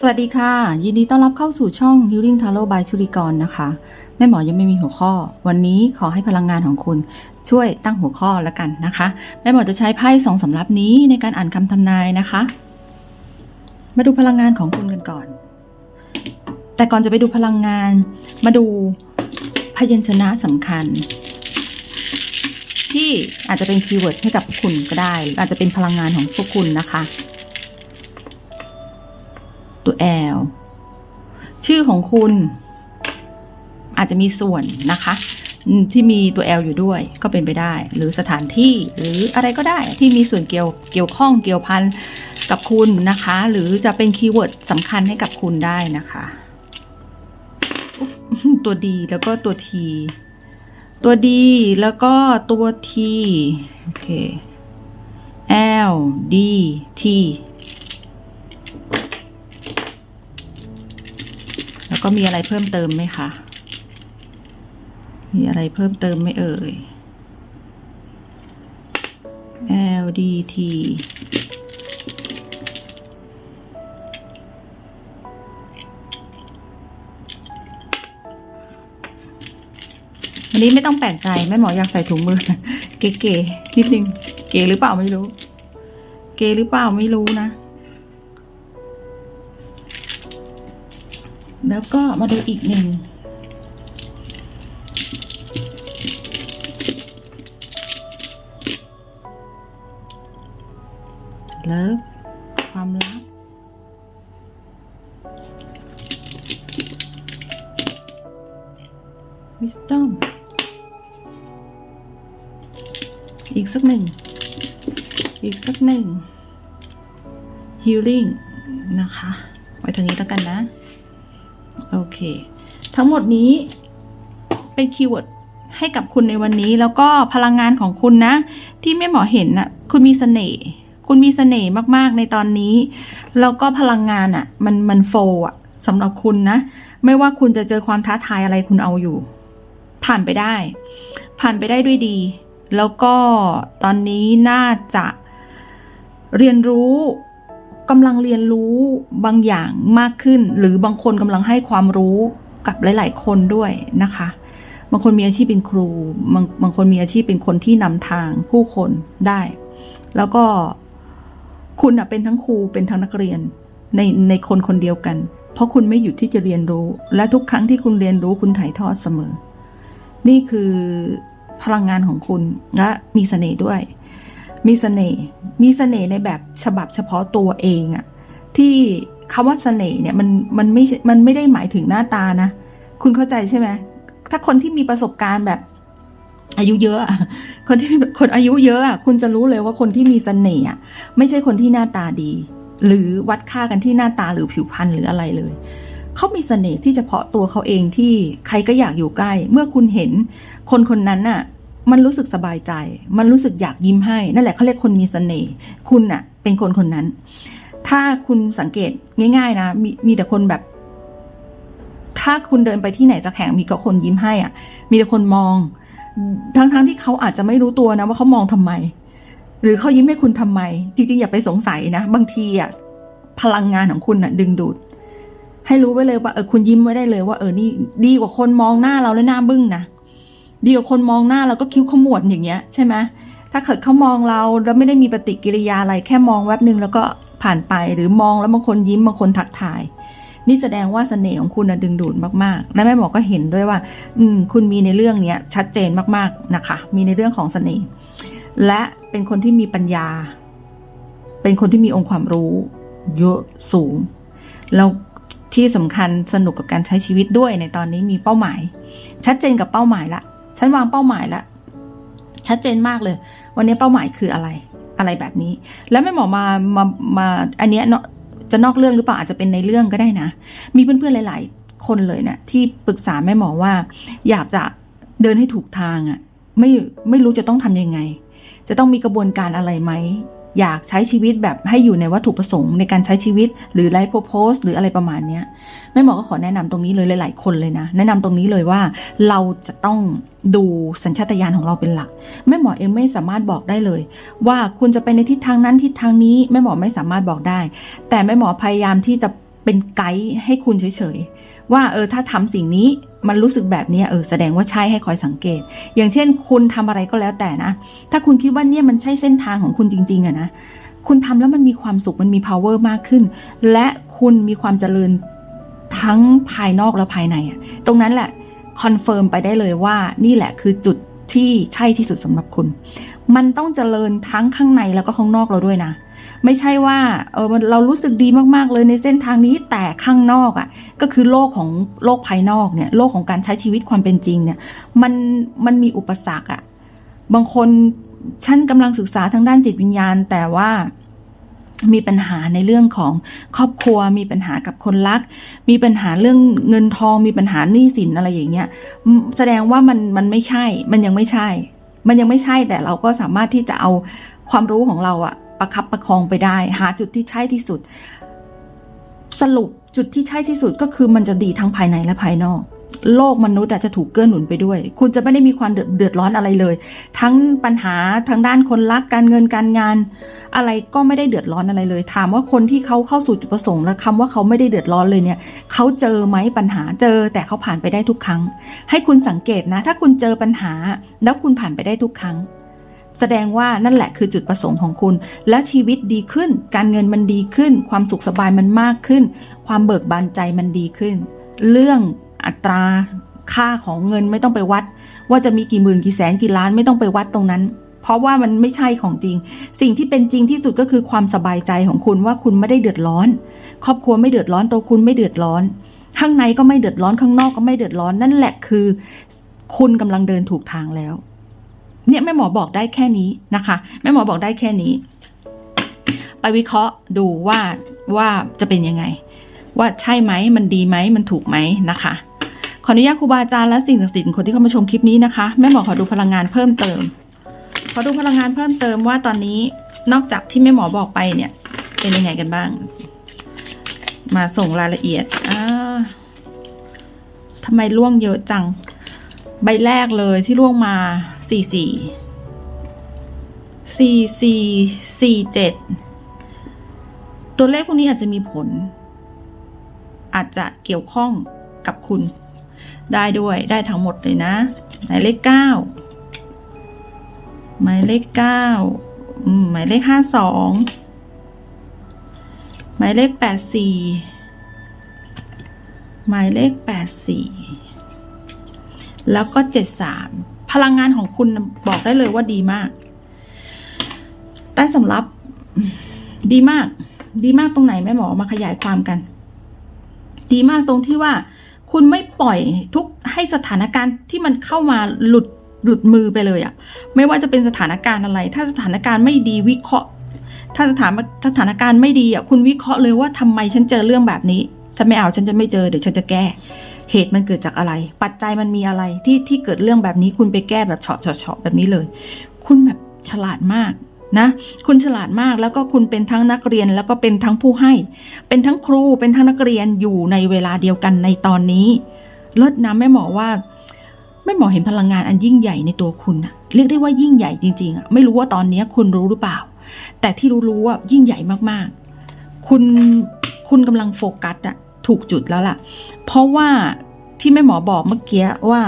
สวัสดีค่ะ ยินดีต้อนรับเข้าสู่ช่อง Healing Tarot by ชุริกรนะคะ แม่หมอยังไม่มีหัวข้อ วันนี้ขอให้พลังงานของคุณช่วยตั้งหัวข้อแล้วกันนะคะ แม่หมอจะใช้ไพ่สองสำรับนี้ในการอ่านคำทำนายนะคะ มาดูพลังงานของคุณกันก่อน แต่ก่อนจะไปดูพลังงาน มาดูพยัญชนะสำคัญ ที่อาจจะเป็นคีย์เวิร์ดให้กับคุณก็ได้ อาจจะเป็นพลังงานของพวกคุณนะคะ ตัว L ชื่อของคุณอาจจะมีส่วนนะคะที่มีตัว L อยู่ด้วยก็เป็นไปได้ หรือสถานที่หรืออะไรก็ได้ที่มีส่วนเกี่ยวเกี่ยวข้องเกี่ยวพันกับคุณนะคะ หรือจะเป็นคีย์เวิร์ดสำคัญให้กับคุณได้นะคะ ตัว D แล้วก็ตัว T ตัว D แล้วก็ตัว T โอเค L D T แล้วก็มีอะไรเพิ่มเติมไหมคะ มีอะไรเพิ่มเติมไหมเอ่ย L D T วันนี้ไม่ต้องแปลกใจแม่หมออยากใส่ถุงมือ เก๋ๆนิดนึง เก๋หรือเปล่าไม่รู้ เก๋หรือเปล่าไม่รู้นะ แล้วก็มาดูอีกหนึ่งเลิฟความลับ wisdom อีกสักหนึ่ง อีกสักหนึ่ง healing นะคะ ทั้งหมดนี้เป็นคีย์เวิร์ดให้กับคุณในวันนี้ แล้วก็พลังงานของคุณนะ ที่แม่หมอเห็นน่ะ คุณมีเสน่ห์คุณมีเสน่ห์มากๆในตอนนี้ แล้วก็พลังงานอะ มันมันโฟอะสำหรับคุณนะ ไม่ว่าคุณจะเจอความท้าทายอะไรคุณเอาอยู่ ผ่านไปได้ ผ่านไปได้ด้วยดี แล้วก็ตอนนี้น่าจะเรียนรู้กำลังเรียนรู้บางอย่างมากขึ้น หรือบางคนกำลังให้ความรู้ กับหลาย ๆ คนด้วยนะคะ บางคนมีอาชีพเป็นครู บางบางคนมีอาชีพเป็นคนที่นำทางผู้คนได้ แล้วก็คุณเป็นทั้งครูเป็นทั้งนักเรียนในในคนคนเดียวกัน เพราะคุณไม่หยุดที่จะเรียนรู้ และทุกครั้งที่คุณเรียนรู้คุณถ่ายทอดเสมอ นี่คือพลังงานของคุณและมีเสน่ห์ด้วย มีเสน่ห์มีเสน่ห์ในแบบฉบับเฉพาะตัวเองอะที่ คำว่าเสน่ห์เนี่ยมันมันไม่มันไม่ได้หมายถึงหน้าตานะ คุณเข้าใจใช่ไหมถ้าคนที่มีประสบการณ์แบบ อายุเยอะคนที่คนอายุเยอะอะคุณจะรู้เลยว่าคนที่มีเสน่ห์อะไม่ใช่คนที่หน้าตาดี หรือวัดค่ากันที่หน้าตาหรือผิวพรรณหรืออะไรเลยเขามีเสน่ห์ที่เฉพาะตัวเขาเองที่ใครก็อยากอยู่ใกล้ เมื่อคุณเห็นคนคนนั้นน่ะ มันรู้สึกสบายใจ มันรู้สึกอยากยิ้มให้ นั่นแหละเขาเรียกคนมีเสน่ห์คุณน่ะ เป็นคนคนนั้น ถ้าคุณสังเกตง่าย ๆ นะมีมีแต่คนแบบ ถ้าคุณเดินไปที่ไหนจะแข่งมีก็คนยิ้มให้อะ มีแต่คนมอง ทั้งๆทที่เขาอาจจะไม่รู้ตัวนะว่าเขามองทำไม หรือเขายิ้มให้คุณทำไม จริงๆ อย่าไปสงสัยนะ บางทีอะพลังงานของคุณน่ะ ดึงดูด ให้รู้ไว้เลยว่าเออคุณยิ้มไว้ได้เลยว่าเออนี่ดีกว่าคนมองหน้าเราแล้วหน้าบึ้งนะดีกว่าคนมองหน้าเราก็คิ้วขมวดอย่างเงี้ย ใช่ไหม ถ้าเกิดเขามองเราแล้วไม่ได้มีปฏิกิริยาอะไรแค่มองแวบหนึ่งแล้วก็ผ่านไปหรือมองแล้วบางคนยิ้มบางคนทักทาย นี่แสดงว่าเสน่ห์ของคุณนะดึงดูดมากๆ และแม่หมอก็เห็นด้วยว่า อืมคุณมีในเรื่องเนี้ยชัดเจนมากๆนะคะ มีในเรื่องของเสน่ห์และเป็นคนที่มีปัญญา เป็นคนที่มีองค์ความรู้ เยอะสูงแล้วที่สำคัญสนุกกับการใช้ชีวิตด้วยในตอนนี้มีเป้าหมาย ชัดเจนกับเป้าหมายละฉันวางเป้าหมายละชัดเจนมากเลย วันนี้เป้าหมายคืออะไร อะไรแบบนี้ แล้วแม่หมอมามามาอันเนี้ยเนาะจะนอกเรื่องหรือเปล่าอาจจะเป็นในเรื่องก็ได้นะ มีเพื่อนๆหลาย ๆ คนเลยเนะี่ยที่ปรึกษาแม่หมอว่า อยากจะเดินให้ถูกทางอะ่ะไม่ไม่รู้จะต้องทำยังไง จะต้องมีกระบวนการอะไรไหม อยากใช้ชีวิตแบบให้อยู่ในวัตถุประสงค์ในการใช้ชีวิตหรือไลฟ์โพสหรืออะไรประมาณเนี้ยแม่หมอก็ขอแนะนำตรงนี้เลยหลาย ๆ คนเลยนะ แนะนำตรงนี้เลยว่าเราจะต้องดูสัญชาตญาณของเราเป็นหลัก แม่หมอเองไม่สามารถบอกได้เลย ว่าคุณจะไปในทิศทางนั้นทิศทางนี้แม่หมอไม่สามารถบอกได้ แต่แม่หมอพยายามที่จะเป็นไกด์ให้คุณเฉยๆ ว่าเออถ้าทำสิ่งนี้มันรู้สึกแบบนี้เออแสดงว่าใช่ให้คอยสังเกต อย่างเช่น คุณทำอะไรก็แล้วแต่นะ ถ้าคุณคิดว่าเนี่ยมันใช่เส้นทางของคุณจริง ๆอะนะคุณทำแล้วมันมีความสุขมันมี power มากขึ้น และคุณมีความเจริญทั้งภายนอกและภายในอะตรงนั้นแหละคอนเฟิร์มไปได้เลยว่านี่แหละคือจุดที่ใช่ที่สุดสำหรับคุณ มันต้องเจริญทั้งข้างในแล้วก็ข้างนอกเราด้วยนะ ไม่ใช่ว่าเออเรารู้สึกดีมากๆเลยในเส้นทางนี้แต่ข้างนอกอะ่ะก็คือโลกของโลกภายนอกเนี่ยโลกของการใช้ชีวิตความเป็นจริงเนี่ยมันมันมีอุปสรรคอะ่ะบางคนฉันกำลังศึกษาทางด้านจิตวิญญาณ แต่ว่ามีปัญหาในเรื่องของครอบครัว มีปัญหากับคนรัก มีปัญหาเรื่องเงินทอง มีปัญหาหนี้สินอะไรอย่างเงี้ย แสดงว่ามันมันไม่ใช่ มันยังไม่ใช่ มันยังไม่ใช่แต่เราก็สามารถที่จะเอาความรู้ของเราอะ ประคับประคองไปได้ หาจุดที่ใช่ที่สุด สรุปจุดที่ใช่ที่สุดก็คือมันจะดีทั้งภายในและภายนอก โลกมนุษย์จะถูกเกื้อหนุนไปด้วย คุณจะไม่ได้มีความเดือดเดือดร้อนอะไรเลย ทั้งปัญหาทางด้านคนรักการเงินการงาน อะไรก็ไม่ได้เดือดร้อนอะไรเลย ถามว่าคนที่เขาเข้าสู่จุดประสงค์แล้วคำว่าเขาไม่ได้เดือดร้อนเลยเนี่ยเขาเจอไหมปัญหาเจอ แต่เขาผ่านไปได้ทุกครั้ง ให้คุณสังเกตนะ ถ้าคุณเจอปัญหา แล้วคุณผ่านไปได้ทุกครั้ง แสดงว่านั่นแหละคือจุดประสงค์ของคุณ และชีวิตดีขึ้น การเงินมันดีขึ้น ความสุขสบายมันมากขึ้น ความเบิกบานใจมันดีขึ้น เรื่องอัตราค่าของเงินไม่ต้องไปวัด ว่าจะมีกี่หมื่นกี่แสนกี่ล้านไม่ต้องไปวัดตรงนั้น เพราะว่ามันไม่ใช่ของจริง สิ่งที่เป็นจริงที่สุดก็คือความสบายใจของคุณว่าคุณไม่ได้เดือดร้อน ครอบครัวไม่เดือดร้อนตัวคุณไม่เดือดร้อน ข้างในก็ไม่เดือดร้อนข้างนอกก็ไม่เดือดร้อนนั่นแหละคือ คุณกำลังเดินถูกทางแล้ว เนี่ยแม่หมอบอกได้แค่นี้นะคะ แม่หมอบอกได้แค่นี้ ไปวิเคราะห์ดูว่าว่าจะเป็นยังไง ว่าใช่ไหมมันดีไหมมันถูกไหมนะคะขออนุญาตครูบาอาจารย์และสิ่งศักดิ์สิทธิ์คนที่เข้ามาชมคลิปนี้นะคะแม่หมอขอดูพลังงานเพิ่มเติม ขอดูพลังงานเพิ่มเติมว่าตอนนี้นอกจากที่แม่หมอบอกไปเนี่ย เป็นยังไงกันบ้าง มาส่งรายละเอียดอ่าทำไมล่วงเยอะจัง ใบแรกเลยที่ล่วงมา สี่สี่สี่สี่สี่เจ็ดตัวเลขพวกนี้อาจจะมีผล อาจจะเกี่ยวข้องกับคุณ ได้ด้วยได้ทั้งหมดเลยนะหมายเลขเก้าหมายเลขเก้าหมายเลขห้าสองหมายเลขแปดสี่หมายเลขแปดสี่แล้วก็เจ็ดสาม พลังงานของคุณบอกได้เลยว่าดีมาก ใต้สำรับ ดีมาก ดีมากตรงไหนแม่หมอมาขยายความกัน ดีมากตรงที่ว่า คุณไม่ปล่อยทุกให้สถานการณ์ที่มันเข้ามาหลุดหลุดมือไปเลยอะไม่ว่าจะเป็นสถานการณ์อะไร ถ้าสถานการณ์ไม่ดีวิเคราะห์ ถ้าสถานสถานการณ์ไม่ดีอะคุณวิเคราะห์เลยว่าทำไมฉันเจอเรื่องแบบนี้ฉันไม่เอาฉันจะไม่เจอเดี๋ยวฉันจะแก้ เหตุมันเกิดจากอะไร ปัจจัยมันมีอะไรที่ที่เกิดเรื่องแบบนี้คุณไปแก้แบบเฉาะเฉาะเฉาะแบบนี้เลย คุณแบบฉลาดมากนะ คุณฉลาดมากแล้วก็คุณเป็นทั้งนักเรียนแล้วก็เป็นทั้งผู้ให้ เป็นทั้งครูเป็นทั้งนักเรียนอยู่ในเวลาเดียวกันในตอนนี้เลิศนะแม่หมอว่าแม่หมอเห็นพลังงานอันยิ่งใหญ่ในตัวคุณอะเรียกได้ว่ายิ่งใหญ่จริงๆอะไม่รู้ว่าตอนนี้คุณรู้หรือเปล่า แต่ที่รู้ๆว่ายิ่งใหญ่มากๆ คุณคุณกำลังโฟกัสอะถูกจุดแล้วล่ะ เพราะว่า ที่แม่หมอบอกเมื่อกี้ว่า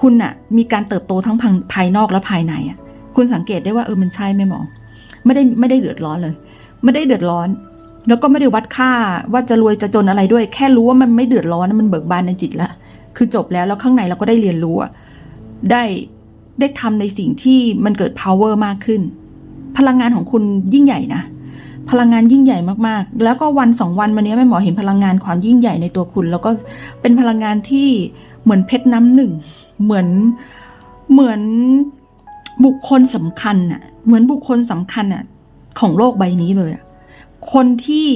คุณอะมีการเติบโตทั้งภายนอกและภายในอะคุณสังเกตได้ว่าเออมันใช่แม่หมอ ไม่ได้ไม่ได้เดือดร้อนเลย ไม่ได้เดือดร้อน แล้วก็ไม่ได้วัดค่าว่าจะรวยจะจนอะไรด้วย แค่รู้ว่ามันไม่เดือดร้อนมันเบิกบานในจิตล้วคือจบแล้วแล้วข้างในเราก็ได้เรียนรู้อะได้ได้ทำในสิ่งที่มันเกิด power มากขึ้น พลังงานของคุณยิ่งใหญ่นะ พลังงานยิ่งใหญ่มากๆ แล้วก็วันสองวันวันนี้แม่หมอเห็นพลังงานความยิ่งใหญ่ในตัวคุณ แล้วก็เป็นพลังงานที่เหมือนเพชรน้ำหนึ่ง เหมือนเหมือนบุคคลสำคัญน่ะเหมือนบุคคลสำคัญน่ะของโลกใบนี้เลยอะคนที่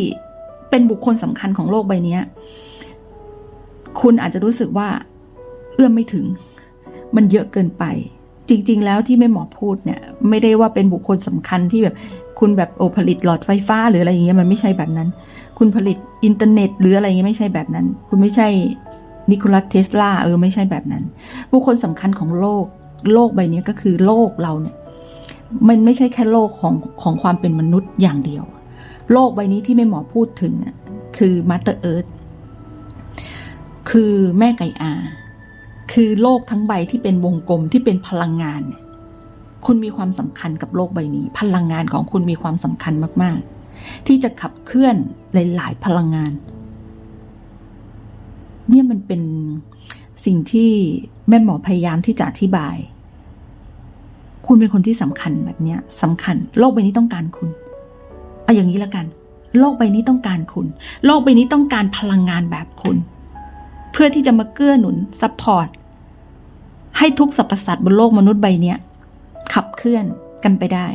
เป็นบุคคลสำคัญของโลกใบนี้คุณอาจจะรู้สึกว่า เอื้อมไม่ถึง มันเยอะเกินไป จริง ๆ แล้วที่แม่หมอพูดเนี่ย ไม่ได้ว่าเป็นบุคคลสำคัญที่แบบ คุณแบบโอผลิตหลอดไฟฟ้าหรืออะไรอย่างเงี้ยมันไม่ใช่แบบนั้น คุณผลิตอินเทอร์เน็ต หรืออะไรเงี้ยไม่ใช่แบบนั้น คุณไม่ใช่นิโคลัสเทสลาเออไม่ใช่แบบนั้น บุคคลสำคัญของโลกโลกใบนี้ก็คือโลกเราเนี่ย มันไม่ใช่แค่โลกของของความเป็นมนุษย์อย่างเดียว โลกใบนี้ที่แม่หมอพูดถึงอะคคือมาเตอร์เอิร์ธคือแม่ไก่อา คือโลกทั้งใบที่เป็นวงกลมที่เป็นพลังงานเนี่ย คุณมีความสำคัญกับโลกใบนี้ พลังงานของคุณมีความสำคัญมาก ๆ ที่จะขับเคลื่อนหลาย ๆ พลังงาน เนี่ยมันเป็นสิ่งที่แม่หมอพยายามที่จะอธิบาย คุณเป็นคนที่สำคัญแบบเนี้ยสำคัญ โลกใบนี้ต้องการคุณเอาอย่างนี้ล้วกัน โลกใบนี้ต้องการคุณ โลกใบนี้ต้องการพลังงานแบบคุณ เพื่อที่จะมาเกื้อหนุนซัพพอร์ตให้ทุกสรรพสัตว์บนโลกมนุษย์ใบเนี้ย ขับเคลื่อนกันไปได้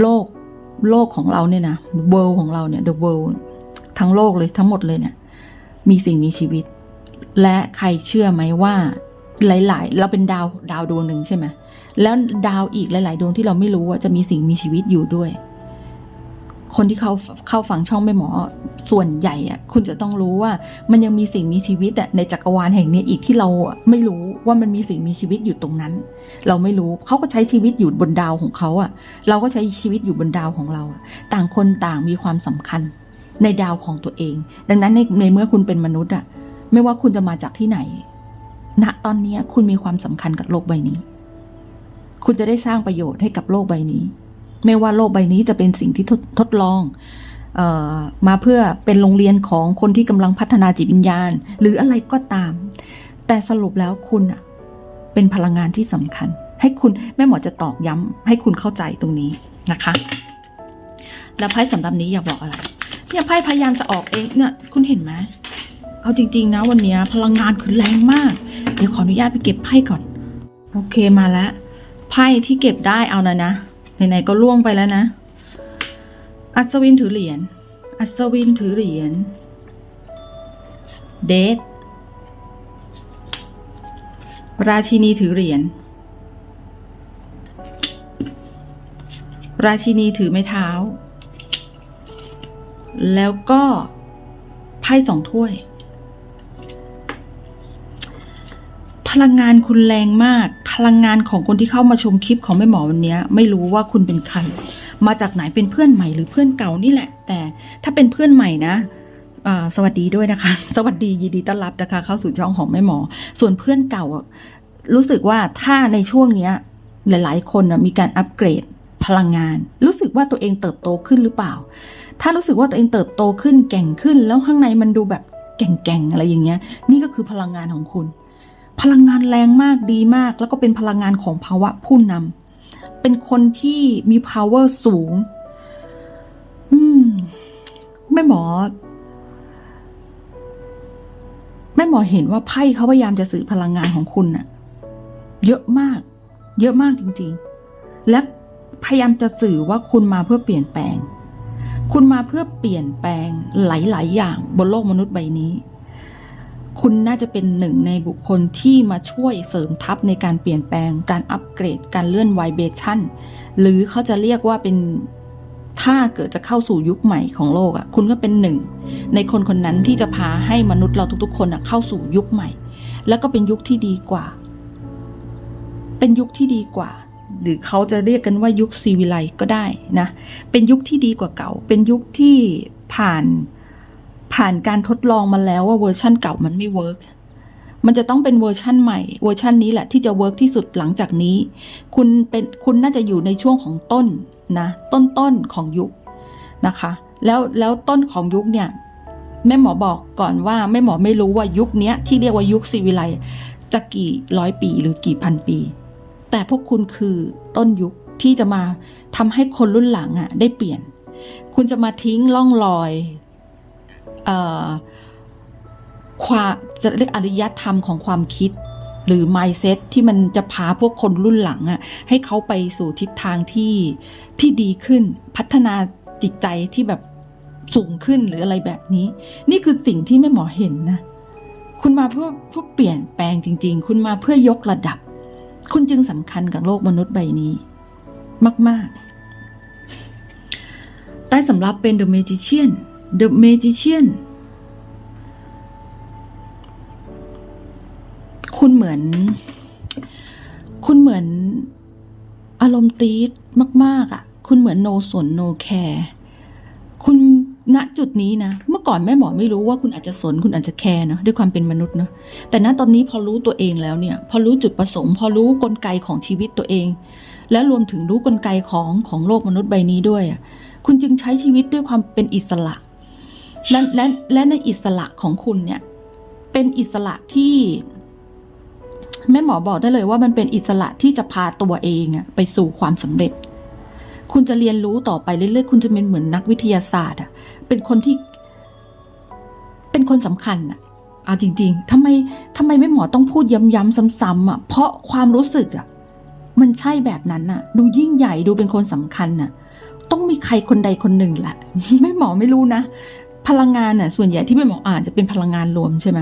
โลกโลกของเราเนี่ยนะ world ของเราเนี่ย the world ทั้งโลกเลยทั้งหมดเลยเนี่ย มีสิ่งมีชีวิต และใครเชื่อไหมว่าหลาย ๆ เราเป็นดาวดาวดวงหนึ่งใช่ไหมแล้วดาวอีกหลาย ๆ ดวงที่เราไม่รู้ว่าจะมีสิ่งมีชีวิตอยู่ด้วย คนที่เขาเข้าฟังช่องแม่หมอส่วนใหญ่อะคุณจะต้องรู้ว่ามันยังมีสิ่งมีชีวิตอะในจักรวาลแห่งนี้อีกที่เราไม่รู้ว่ามันมีสิ่งมีชีวิตอยู่ตรงนั้น เราไม่รู้เขาก็ใช้ชีวิตอยู่บนดาวของเขาอะเราก็ใช้ชีวิตอยู่บนดาวของเราอะต่างคนต่างมีความสำคัญในดาวของตัวเอง ดังนั้นในในเมื่อคุณเป็นมนุษย์อะไม่ว่าคุณจะมาจากที่ไหน ณตอนนี้คุณมีความสำคัญกับโลกใบนี้ คุณจะได้สร้างประโยชน์ให้กับโลกใบนี้ ไม่ว่าโลกใบนี้จะเป็นสิ่งที่ทดทดลองออมาเพื่อเป็นโรงเรียนของคนที่กำลังพัฒนาจิตวิญญาณ หรืออะไรก็ตาม แต่สรุปแล้วคุณเป็นพลังงานที่สำคัญ ให้คุณแม่หมอจะตอกย้ำให้คุณเข้าใจตรงนี้นะคะ แล้วไพ่สำหรับนี้อยากบอกอะไรเนี่ยไพ่พยายามจะออกเองเนี่ยคุณเห็นไหมเอาจริง ๆ นะวันนี้พลังงานคือแรงมาก เดี๋ยวขออนุญาตไปเก็บไพ่ก่อน โอเคมาแล้วไพ่ที่เก็บได้เอานะนะ ไหนๆก็ล่วงไปแล้วนะ อัศวินถือเหรียญ อัศวินถือเหรียญ เดทราชินีถือเหรียญ ราชินีถือไม้เท้า แล้วก็ไพ่สองถ้วย พลังงานคุณแรงมาก พลังงานของคนที่เข้ามาชมคลิปของแม่หมอวันนี้ ไม่รู้ว่าคุณเป็นใคร มาจากไหนเป็นเพื่อนใหม่หรือเพื่อนเก่านี่แหละ แต่ถ้าเป็นเพื่อนใหม่นะสวัสดีด้วยนะคะ สวัสดียินดีต้อนรับนะคะ เข้าสู่ช่องของแม่หมอ ส่วนเพื่อนเก่ารู้สึกว่าถ้าในช่วงเนี้ย หลาย ๆ คนนะมีการอัปเกรดพลังงาน รู้สึกว่าตัวเองเติบโตขึ้นหรือเปล่า ถ้ารู้สึกว่าตัวเองเติบโตขึ้นแก่งขึ้น แล้วข้างในมันดูแบบแก่งๆอะไรอย่างเงี้ย นี่ก็คือพลังงานของคุณ พลังงานแรงมากดีมาก แล้วก็เป็นพลังงานของภาวะผู้นำเป็นคนที่มี power สูง อืมแม่หมอ แม่หมอเห็นว่าไพ่เขาพยายามจะสื่อพลังงานของคุณน่ะ เยอะมาก เยอะมากจริง ๆ และพยายามจะสื่อว่าคุณมาเพื่อเปลี่ยนแปลง คุณมาเพื่อเปลี่ยนแปลงหลาย ๆ อย่างบนโลกมนุษย์ใบนี้ คุณน่าจะเป็นหนึ่งในบุคคลที่มาช่วยเสริมทัพในการเปลี่ยนแปลง การอัปเกรด การเลื่อนไวเบชั่น หรือเขาจะเรียกว่าเป็นถ้าเกิดจะเข้าสู่ยุคใหม่ของโลกอะ คุณก็เป็นหนึ่ง ในคนคนนั้นที่จะพาให้มนุษย์เราทุกๆ คนอะเข้าสู่ยุคใหม่ แล้วก็เป็นยุคที่ดีกว่า เป็นยุคที่ดีกว่า หรือเขาจะเรียกกันว่ายุคซีวิไลก็ได้นะ เป็นยุคที่ดีกว่าเก่า เป็นยุคที่ผ่าน ผ่านการทดลองมาแล้วว่าเวอร์ชั่นเก่ามันไม่เวิร์กมันจะต้องเป็นเวอร์ชั่นใหม่ เวอร์ชั่นนี้แหละที่จะเวิร์กที่สุดหลังจากนี้ คุณเป็นคุณน่าจะอยู่ในช่วงของต้นนะต้นต้นของยุคนะคะ แล้วแล้วต้นของยุคเนี่ยแม่หมอบอกก่อนว่าแม่หมอไม่รู้ว่ายุคนี้ที่เรียกว่ายุคซีวิไลจะกี่ร้อยปีหรือกี่พันปี แต่พวกคุณคือต้นยุคที่จะมาทำให้คนรุ่นหลังอะได้เปลี่ยน คุณจะมาทิ้งล่องรอย ความจะเรียกอารยธรรมของความคิด หรือ mindset ที่มันจะพาพวกคนรุ่นหลังอะให้เขาไปสู่ทิศทางที่ที่ดีขึ้น พัฒนาจิตใจที่แบบสูงขึ้นหรืออะไรแบบนี้ นี่คือสิ่งที่แม่หมอเห็นนะ คุณมาเพื่อเพื่อเปลี่ยนแปลงจริง ๆ คุณมาเพื่อยกระดับ คุณจึงสำคัญกับโลกมนุษย์ใบนี้ มากๆได้สำรับเป็น The Magician The Magician คุณเหมือน คุณเหมือนอารมณ์ตีดมาก ๆอะ คุณเหมือนโนสนโนแคร์คุณณจุดนี้นะ เมื่อก่อนแม่หมอไม่รู้ว่าคุณอาจจะสนคุณอาจจะแคร์เนาะด้วยความเป็นมนุษย์เนาะแต่ณตอนนี้พอรู้ตัวเองแล้วเนี่ย พอรู้จุดประสงค์ พอรู้กลไกของชีวิตตัวเอง และรวมถึงรู้กลไกของของโลกมนุษย์ใบนี้ด้วยอะคุณจึงใช้ชีวิตด้วยความเป็นอิสระ และและและในอิสระของคุณเนี่ย เป็นอิสระที่แม่หมอบอกได้เลยว่ามันเป็นอิสระที่จะพาตัวเองอะไปสู่ความสำเร็จ คุณจะเรียนรู้ต่อไปเรื่อยๆ คุณจะเป็นเหมือนนักวิทยาศาสตร์อะเป็นคนที่ เป็นคนสำคัญอะเอาจริง ๆทำไมทำไมแม่หมอต้องพูดย้ำๆซ้ำๆอะเพราะความรู้สึกอะมันใช่แบบนั้นอะดูยิ่งใหญ่ดูเป็นคนสำคัญอะต้องมีใครคนใดคนหนึ่งแหละแม่หมอไม่รู้นะ พลังงานน่ะส่วนใหญ่ที่แม่หมออ่านจะเป็นพลังงานรวมใช่ไหม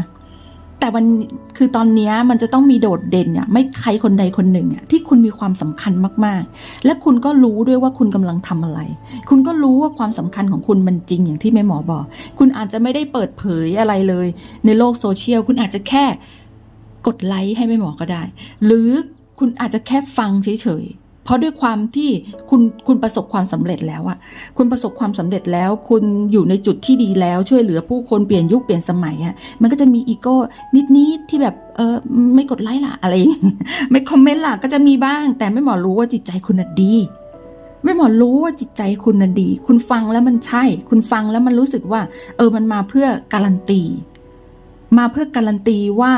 แต่มันคือตอนนี้มันจะต้องมีโดดเด่นอะไม่ใครคนใดคนหนึ่งอะที่คุณมีความสำคัญมากๆ และคุณก็รู้ด้วยว่าคุณกำลังทำอะไร คุณก็รู้ว่าความสำคัญของคุณมันจริงอย่างที่แม่หมอบอก คุณอาจจะไม่ได้เปิดเผยอะไรเลย ในโลกโซเชียลคุณอาจจะแค่กดไลค์ให้แม่หมอก็ได้ หรือคุณอาจจะแค่ฟังเฉยๆ เพราะด้วยความที่คุณคุณประสบความสำเร็จแล้วอะคุณประสบความสำเร็จแล้ว คุณอยู่ในจุดที่ดีแล้วช่วยเหลือผู้คนเปลี่ยนยุคเปลี่ยนสมัยอะมันก็จะมีอีโก้นิดๆที่แบบเออไม่กดไลค์ล่ะอะไรอย่างเงี้ยไม่คอมเมนต์ล่ะก็จะมีบ้าง แต่ไม่หมอรู้ว่าจิตใจคุณดีไม่หมอรู้ว่าจิตใจคุณน่ะดี คุณฟังแล้วมันใช่ คุณฟังแล้วมันรู้สึกว่า เออมันมาเพื่อการันตี มาเพื่อการันตีว่า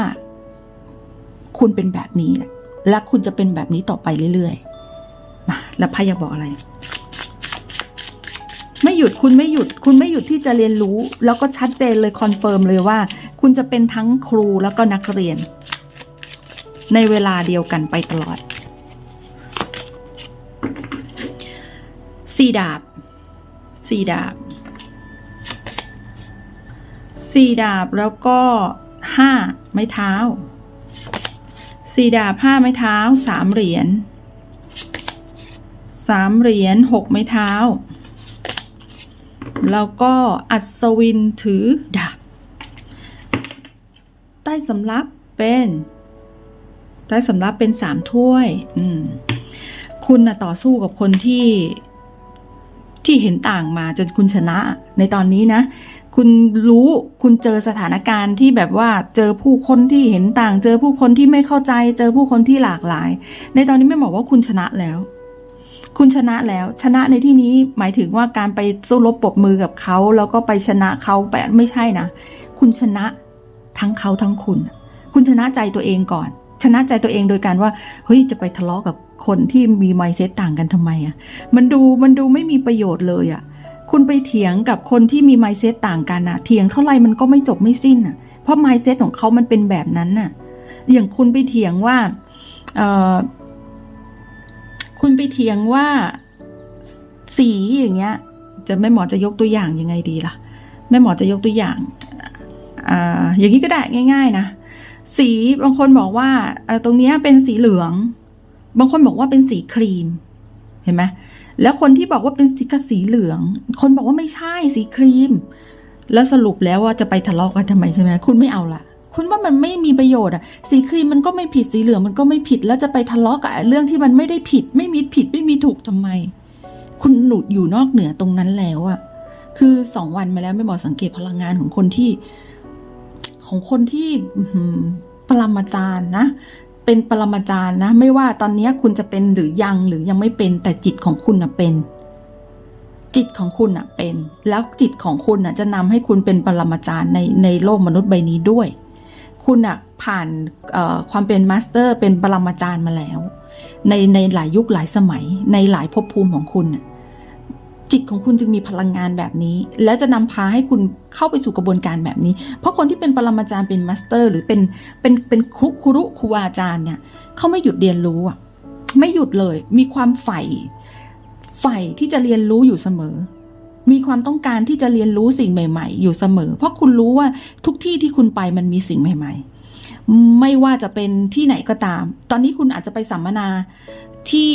คุณเป็นแบบนี้และและคุณจะเป็นแบบนี้ต่อไปเรื่อยๆ มาแล้วพายอยากบอกอะไร ไม่หยุดคุณไม่หยุด คุณไม่หยุดที่จะเรียนรู้ แล้วก็ชัดเจนเลยคอนเฟิร์มเลยว่า คุณจะเป็นทั้งครูแล้วก็นักเรียน ในเวลาเดียวกันไปตลอดสี่ดาบสี่ดาบสี่ดาบแล้วก็ห้าไม้เท้าสี่ดาบห้าไม้เท้าสามเหรียญ สามเหรียญหกไม้เท้า แล้วก็อัศวินถือดาบ ใต้สำรับเป็น ใต้สำรับเป็นสามถ้วย อืม คุณนะต่อสู้กับคนที่ที่เห็นต่างมาจนคุณชนะในตอนนี้นะ คุณรู้คุณเจอสถานการณ์ที่แบบว่าเจอผู้คนที่เห็นต่าง เจอผู้คนที่ไม่เข้าใจ เจอผู้คนที่หลากหลาย ในตอนนี้ไม่บอกว่าคุณชนะแล้ว คุณชนะแล้ว ชนะในที่นี้หมายถึงว่าการไปสู้รบปรบมือกับเขา แล้วก็ไปชนะเขาไปไม่ใช่นะ คุณชนะทั้งเขาทั้งคุณ คุณชนะใจตัวเองก่อน ชนะใจตัวเองโดยการว่า เฮ้ย จะไปทะเลาะกับคนที่มีไมเซ็ตต่างกันทำไมอะ่ะ มันดูมันดูไม่มีประโยชน์เลยอะ่ะ คุณไปเถียงกับคนที่มีไมเซ็ตต่างกันอะ่ะ เถียงเท่าไหร่มันก็ไม่จบไม่สิ้นอะ่ะ เพราะไมเซ็ตของเขามันเป็นแบบนั้นน่ะ อย่างคุณไปเถียงว่า เออ คุณไปเถียงว่าสีอย่างเงี้ย จะแม่หมอจะยกตัวอย่างยังไงดีล่ะ แม่หมอจะยกตัวอย่างอ่าอย่างนี้ก็ได้ง่าย ๆ นะ สีบางคนบอกว่าตรงเนี้ยเป็นสีเหลือง บางคนบอกว่าเป็นสีครีม เห็นไหมแล้วคนที่บอกว่าเป็นสีกสีเหลือง คนบอกว่าไม่ใช่สีครีม แล้วสรุปแล้วว่าจะไปทะเลาะกันทำไมใช่ไหมคุณไม่เอาละ คุณว่ามันไม่มีประโยชน์อะ สีครีมมันก็ไม่ผิดสีเหลืองมันก็ไม่ผิดแล้วจะไปทะเลาะกับเรื่องที่มันไม่ได้ผิด ไม่มีผิดไม่มีถูกทำไม คุณหนุดอยู่นอกเหนือตรงนั้นแล้วอะคือสองวันมาแล้วไม่หมอสังเกตพลังงานของคนที่ ของคนที่อื้อหือปรมาจารย์นะเป็นปรมาจารย์นะ ไม่ว่าตอนนี้คุณจะเป็นหรือยังหรือยังไม่เป็น แต่จิตของคุณนะเป็น จิตของคุณนะเป็น แล้วจิตของคุณนะจะนำให้คุณเป็นปรมาจารย์ในในโลกมนุษย์ใบนี้ด้วย คุณนะผ่านความเป็นมาสเตอร์ เป็นปรมาจารย์มาแล้ว ในในหลายยุคหลายสมัย ในหลายภพภูมิของคุณจิตของคุณจึงมีพลังงานแบบนี้ แล้วจะนำพาให้คุณเข้าไปสู่กระบวนการแบบนี้ เพราะคนที่เป็นปรมาจารย์เป็นมาสเตอร์ หรือเป็นเป็นเป็นครุครุครูอาจารย์เนี่ยเขาไม่หยุดเรียนรู้อะไม่หยุดเลยมีความใฝ่ใฝ่ที่จะเรียนรู้อยู่เสมอ มีความต้องการที่จะเรียนรู้สิ่งใหม่ ๆ อยู่เสมอ เพราะคุณรู้ว่าทุกที่ที่คุณไปมันมีสิ่งใหม่ ๆ ไม่ว่าจะเป็นที่ไหนก็ตาม ตอนนี้คุณอาจจะไปสัมมนาที่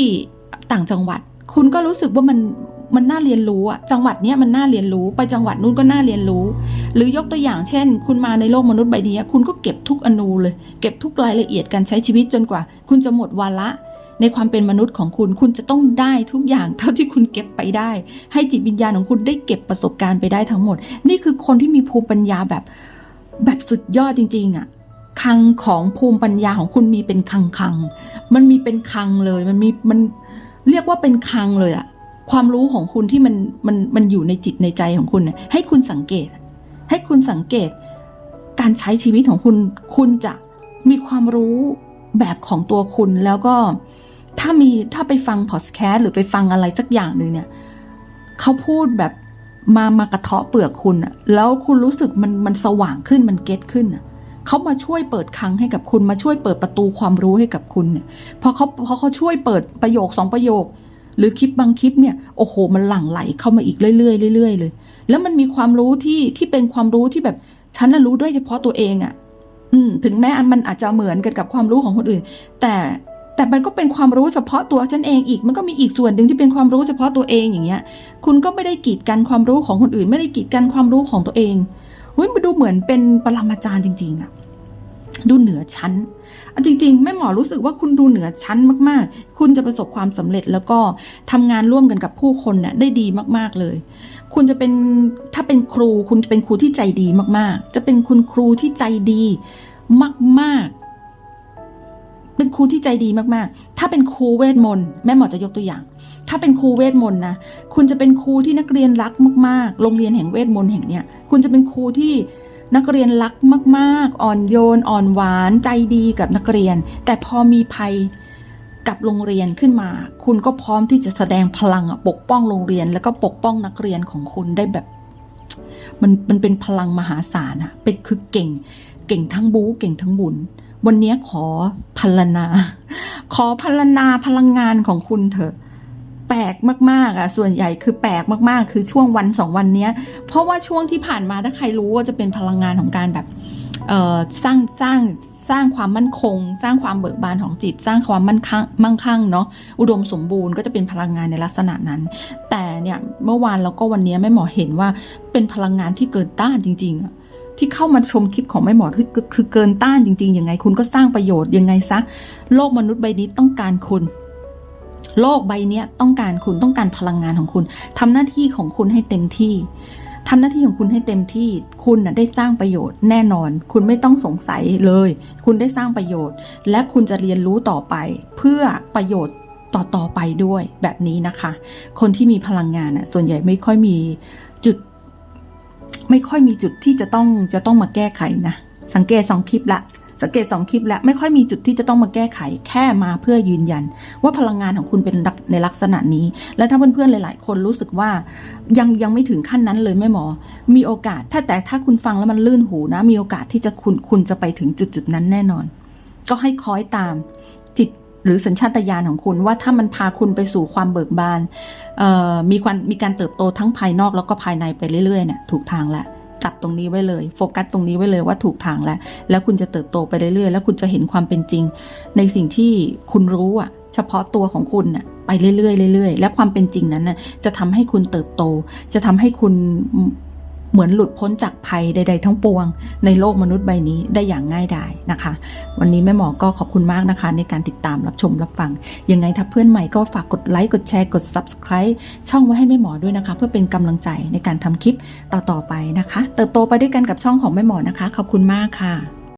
ต่างจังหวัด คุณก็รู้สึกว่ามันมันน่าเรียนรู้อะจังหวัดเนี้ยมันน่าเรียนรู้ ไปจังหวัดนู้นก็น่าเรียนรู้ หรือยกตัวอย่างเช่น คุณมาในโลกมนุษย์ใบนี้คุณก็เก็บทุกอนูเลย เก็บทุกรายละเอียดการใช้ชีวิตจนกว่า คุณจะหมดวาระ ในความเป็นมนุษย์ของคุณ คุณจะต้องได้ทุกอย่างเท่าที่คุณเก็บไปได้ ให้จิตวิญญาณของคุณได้เก็บประสบการณ์ไปได้ทั้งหมด นี่คือคนที่มีภูมิปัญญาแบบแบบสุดยอดจริง ๆอะ่ะคังของภูมิปัญญาของคุณมีเป็นคังคัง มันมีเป็นคังเลย มันมีมันเรียกว่าเป็นคังเลยอะความรู้ของคุณที่มันมันมันอยู่ในจิตในใจของคุณเนี่ยให้คุณสังเกต ให้คุณสังเกต การใช้ชีวิตของคุณ คุณจะมีความรู้แบบของตัวคุณแล้วก็ ถ้ามีถ้าไปฟังพอดแคสต์หรือไปฟังอะไรสักอย่างหนึ่งเนี่ยเขาพูดแบบมามากระเทาะเปลือกคุณอะแล้วคุณรู้สึกมันมันสว่างขึ้นมันเก็ตขึ้นอะเขามาช่วยเปิดคังให้กับคุณมาช่วยเปิดประตูความรู้ให้กับคุณเนี่ยพอเขาพอเขาช่วยเปิดประโยคสองประโยค หรือคลิปบางคลิปเนี่ยโอ้โหมันหลั่งไหลเข้ามาอีกเรื่อยๆเรื่อยๆเลย แล้วมันมีความรู้ที่ที่เป็นความรู้ที่แบบฉันน่ะรู้ด้วยเฉพาะตัวเองอะ่ะ อืม ถึงแม้มันอาจจะเหมือนกันกับความรู้ของคนอื่น แต่ แต่มันก็เป็นความรู้เฉพาะตัวฉันเองอีก มันก็มีอีกส่วนหนึ่งที่เป็นความรู้เฉพาะตัวเองอย่างเงี้ย คุณก็ไม่ได้กีดกันความรู้ของคนอื่น ไม่ได้กีดกันความรู้ของตัวเองเฮ้ยมันดูเหมือนเป็นปรมาจารย์จริง ๆอะดูเหนือชั้นอจริงๆแม่หมอรู้สึกว่าคุณดูเหนือชั้นมากๆ คุณจะประสบความสำเร็จแล้วก็ทำงานร่วมกันกับผู้คนน่ะได้ดีมากๆเลย คุณจะเป็นถ้าเป็นครูคุณจะเป็นครูที่ใจดีมากๆ จะเป็นคุณครูที่ใจดีมากๆ เป็นครูที่ใจดีมากๆ ถ้าเป็นครูเวทมนต์แม่หมอจะยกตัวอย่าง ถ้าเป็นครูเวทมนต์นะ คุณจะเป็นครูที่นักเรียนรักมากๆ โรงเรียนแห่งเวทมนต์แห่งเนี้ย คุณจะเป็นครูที่นักเรียนรักมาก ๆ อ่อนโยน อ่อนหวาน ใจดีกับนักเรียน แต่พอมีภัยกับโรงเรียนขึ้นมา คุณก็พร้อมที่จะแสดงพลังอะปกป้องโรงเรียน แล้วก็ปกป้องนักเรียนของคุณได้แบบ มันมันเป็นพลังมหาศาลอะเป็นคือเก่ง เก่งทั้งบู๊เก่งทั้งบุญ วันนี้ขอพลนา ขอพลนาพลังงานของคุณเถอะ แปลกมากๆอะ ส่วนใหญ่คือแปลกมากๆ คือช่วงวันสองวันเนี้ย เพราะว่าช่วงที่ผ่านมาถ้าใครรู้ว่าจะเป็นพลังงานของการแบบเออสร้างสร้างสร้างความมั่นคง สร้างความเบิกบานของจิต สร้างความมั่นคงมั่งคั่งเนาะอุดมสมบูรณ์ก็จะเป็นพลังงานในลักษณะนั้น แต่เนี่ยเมื่อวานแล้วก็วันนี้แม่หมอเห็นว่าเป็นพลังงานที่เกินต้านจริง ๆ ที่เข้ามาชมคลิปของแม่หมอคือคือคือเกินต้านจริงๆยังไง คุณก็สร้างประโยชน์ยังไงซะโลกมนุษย์ใบนี้ต้องการคุณโลกใบนี้ต้องการคุณต้องการพลังงานของคุณทำหน้าที่ของคุณให้เต็มที่ทำหน้าที่ของคุณให้เต็มที่ คุณน่ะได้สร้างประโยชน์แน่นอน คุณไม่ต้องสงสัยเลย คุณได้สร้างประโยชน์ และคุณจะเรียนรู้ต่อไป เพื่อประโยชน์ต่อต่อไปด้วยแบบนี้นะคะ คนที่มีพลังงานน่ะส่วนใหญ่ไม่ค่อยมี ไม่ค่อยมีจุดที่จะต้องจะต้องมาแก้ไขนะ สังเกตสองคลิปละสังเกตสองคลิปแล้วไม่ค่อยมีจุดที่จะต้องมาแก้ไขแค่มาเพื่อยืนยัน ว่าพลังงานของคุณเป็นในลักษณะนี้ และถ้าเพื่อนๆหลาย ๆ คนรู้สึกว่ายังยังไม่ถึงขั้นนั้นเลยแม่หมอ มีโอกาสถ้าแต่ถ้าคุณฟังแล้วมันลื่นหูนะ มีโอกาสที่จะคุณคุณจะไปถึงจุดจุดๆนั้นแน่นอน ก็ให้คอยตาม หรือสัญชาตญาณของคุณว่าถ้ามันพาคุณไปสู่ความเบิกบานมีความมีการเติบโตทั้งภายนอกแล้วก็ภายในไปเรื่อยๆเนี่ยถูกทางแล้วจับตรงนี้ไว้เลยโฟกัสตรงนี้ไว้เลยว่าถูกทางแล้ว แล้วคุณจะเติบโตไปเรื่อยๆ แล้วคุณจะเห็นความเป็นจริง ในสิ่งที่คุณรู้อะ เฉพาะตัวของคุณน่ะไปเรื่อยๆเรื่อยๆ และความเป็นจริงนั้นน่ะจะทำให้คุณเติบโต จะทำให้คุณ เหมือนหลุดพ้นจากภัยใด ๆ ทั้งปวง ในโลกมนุษย์ใบนี้ได้อย่างง่ายดายนะคะ วันนี้แม่หมอก็ขอบคุณมากนะคะ ในการติดตามรับชมรับฟัง ยังไงถ้าเพื่อนใหม่ก็ฝากกดไลค์กดแชร์กด subscribe ช่องไว้ให้แม่หมอด้วยนะคะ เพื่อเป็นกำลังใจในการทำคลิปต่อๆไปนะคะ เติบโตไปด้วยกันกับช่องของแม่หมอนะคะ ขอบคุณมากค่ะ